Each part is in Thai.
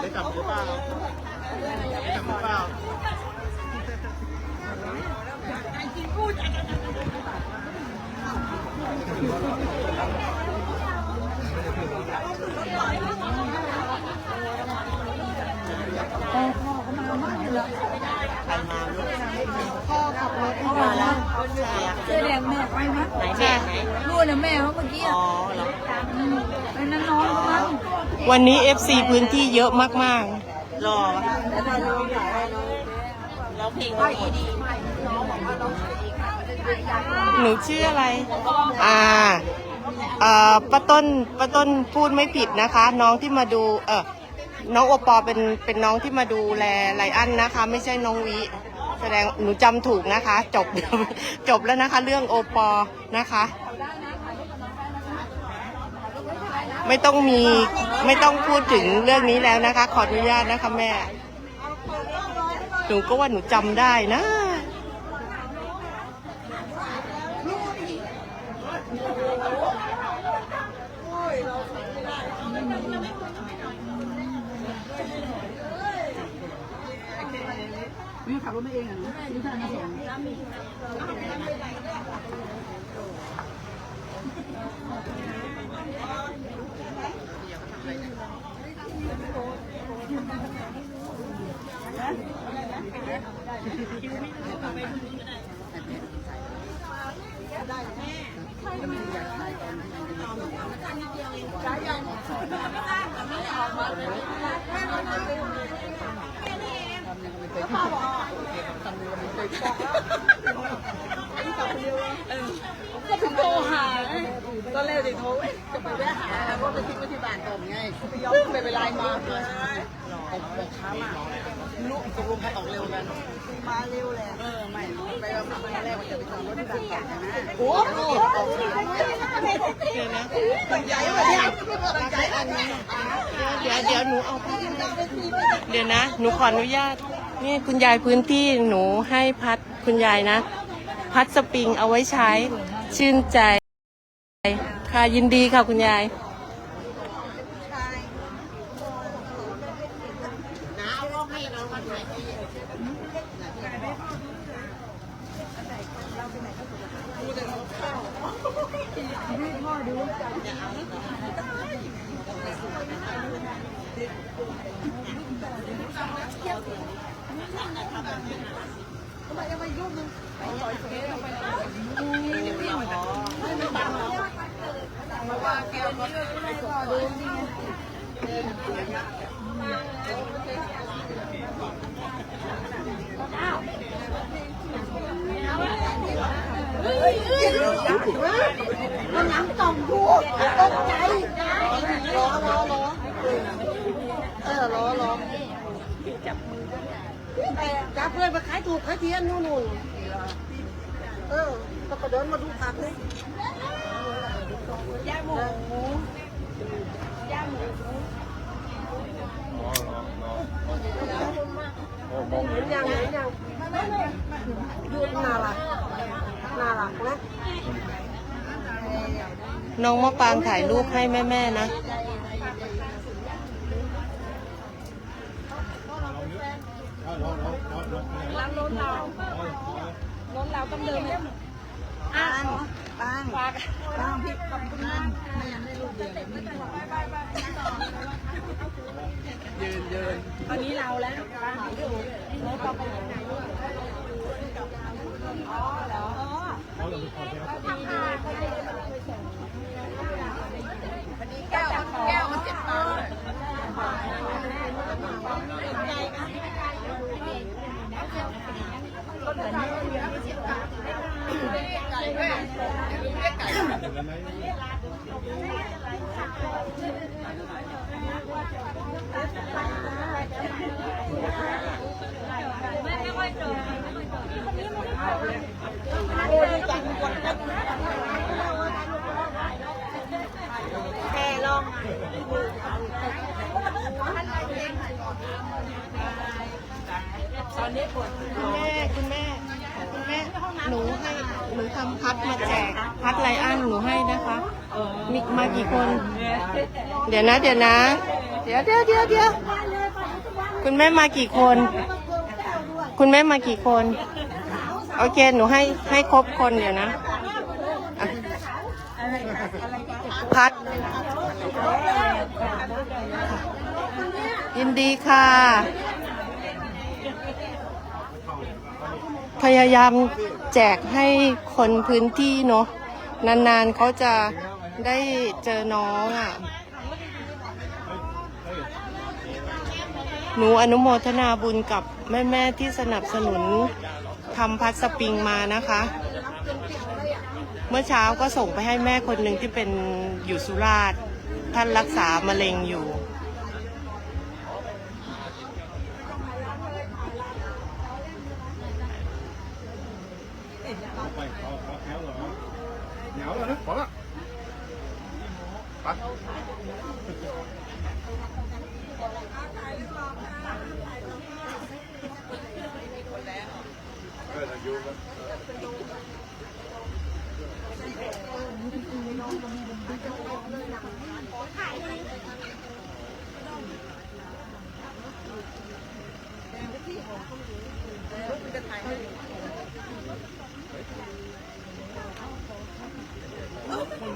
ได้กลับหรือเปล่าได้กลับหรือเปล่าพ่อขับรถเข้ามาแล้วเสื้อแดงแม่ไปมั้ยไหนแม่ไห นรู้นะแม่ว่าเมื่อกี้อ๋อเหรอไปนั่นน้องก็มั้งวันนี้ FC พื้นที่เยอะมากรอๆร้องเพลงว่าดีดีหนูชื่ออะไร อ่าเอ่อป้าต้นป้าต้นพูดไม่ผิดนะคะ น้องที่มาดูเออน้องโอปอเป็นเป็นน้องที่มาดูแลไลอันนะคะ ไม่ใช่น้องวิ แสดงหนูจำถูกนะคะ จบ จบแล้วนะคะ เรื่องโอปอนะคะ ไม่ต้องมีไม่ต้องพูดถึงเรื่องนี้แล้วนะคะ ขออนุญาตนะคะแม่ หนูก็ว่าหนูจำได้นะ นี่ขับรถมาเองอะนี่ทางมาส่ง ก็ถึงโทรหาตอนแรกจะโทร ที่บ้านก่อนไงย้อนไปเวลามาเลยบอกช้ามากลูกตกลงใครออกเร็วกันมาเร็วแหละเออไม่ไปวันแรกมันจะไปจอดรถที่บ้านก่อนใช่ไหมโอ้โหออกช้ามากตั้งใจวะเนี่ยตั้งใจอันนี้เดี๋ยวเดี๋ยวหนูเอาพัดเดี๋ยวนะหนูขออนุญาตนี่คุณยายพื้นที่หนูให้พัดคุณยายนะ พัดสปริงเอาไว้ใช้ชื่นใจค่ะยินดีค่ะคุณยาย มันน้ำต่อมดูตกใจล้อล้อล้อเออล้อล้อจับมือ จับเลยมาขายถูกขายเทียนนู่นนู่นเออก็เดินมาดูผักเลยย่าหมูย่าหมูเห็นยังเห็นยังยืนน่ารักน่ารักนะน้องมะปางถ่ายรูปให้แม่ๆนะ ร้านโน้นเราโน้นเรา ต้องเดินไหมอ่างปางปางปางพี่ขอบคุณมากไม่ยังได้รูปเดียวยยืนยืนตอนนี้เราแล้วปางอยู่แล้วต่อไปไหนอ๋อเหรออ๋อดีดีวันนี้แก้วแก้วมันเจ็บตาใจนะ แค่ลองคุณแม่คุณแม่คุณแม่ หนูให้หนูทำพัดมาแจกพัดไลอ้อนหนูให้นะคะมีมากี่คน เดี๋ยวนะ เดี๋ยวนะ เดี๋ยวเดี๋ยวเดี๋ยวเดี๋ยวคุณแม่มากี่คน คุณแม่มากี่คน โอเค หนูให้ให้ครบคนเดี๋ยวนะ พัด ยินดีค่ะ พยายามแจกให้คนพื้นที่เนาะนานๆเขาจะได้เจอน้องอะ หนูอนุโมทนาบุญกับแม่ๆที่สนับสนุนทำพัดสปริงมานะคะ เมื่อเช้าก็ส่งไปให้แม่คนหนึ่งที่เป็นอยู่สุราษฎร์ท่านรักษามะเร็งอยู่ เหนียวแล้วนะพอละไปเอออยู่กัน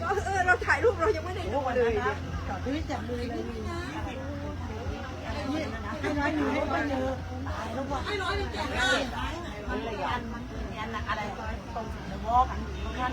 ก็เออเราถ่ายรูปเรายังไม่ได้ดูเลยนะพี่จับมือเลยให้น้อยหนูให้น้อยหนูให้น้อยหนูแจกได้มันเลยยันมันยันอะไรตรงเดวอล์กกัน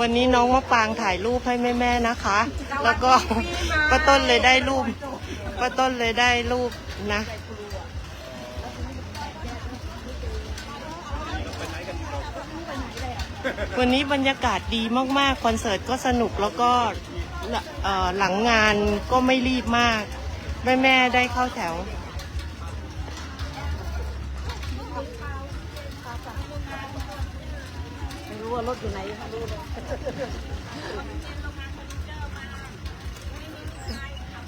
วันนี้น้องมะปางถ่ายรูปให้แม่ๆนะคะ แล้วก็ป้าต้นเลยได้รูปป้าต้นเลยได้รูปนะวันนี้บรรยากาศดีมากๆ คอนเสิร์ตก็สนุกแล้วก็เอ่อหลังงานก็ไม่รีบมาก แม่ ๆ ได้เข้าแถว รู้ว่ารถอยู่ไหนไม่รู้เลย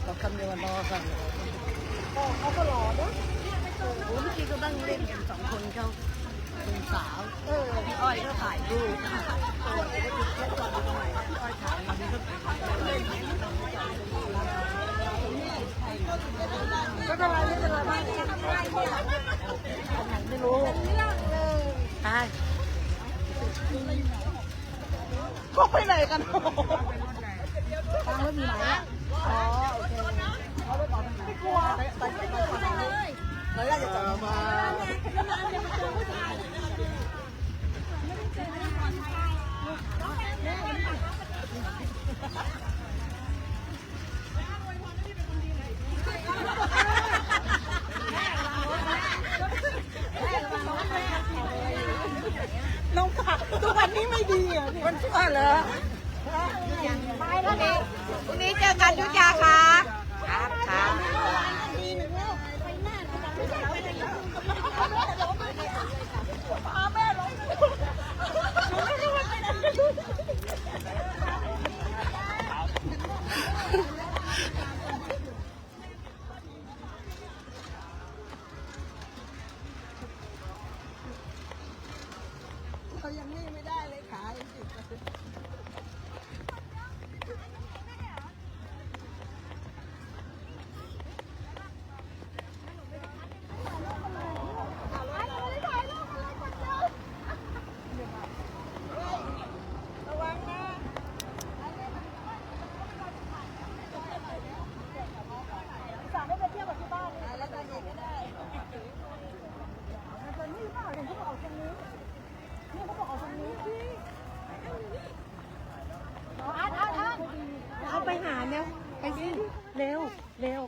เราคำเดียวรอกันเขาก็รอเนาะโอ้เมื่อกี้ก็นั่งเล่นกันสองคนเขาเป็นสาวเออพี่อ้อยก็ถ่ายรูปก็ทำไมไม่เป็นไรบ้างไม่รู้ใช่ เขาไปไหนกันตั้งรถอยู่ไหนอ๋อโอเคเขาไปต่อทางไหนไม่กลัว พรุ่งนี้พรุ่งนี้เจอกันยุทธยาค่ะครับครับเขายังนี่ไม่ได้เลยขายสิ เอาไปหาเร็วไปสิเร็วเร็ว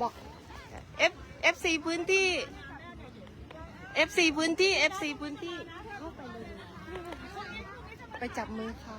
บอก F F 4พื้นที่ F 4พื้นที่ F 4พื้นที่ เข้าไปเลย ไปจับมือเขา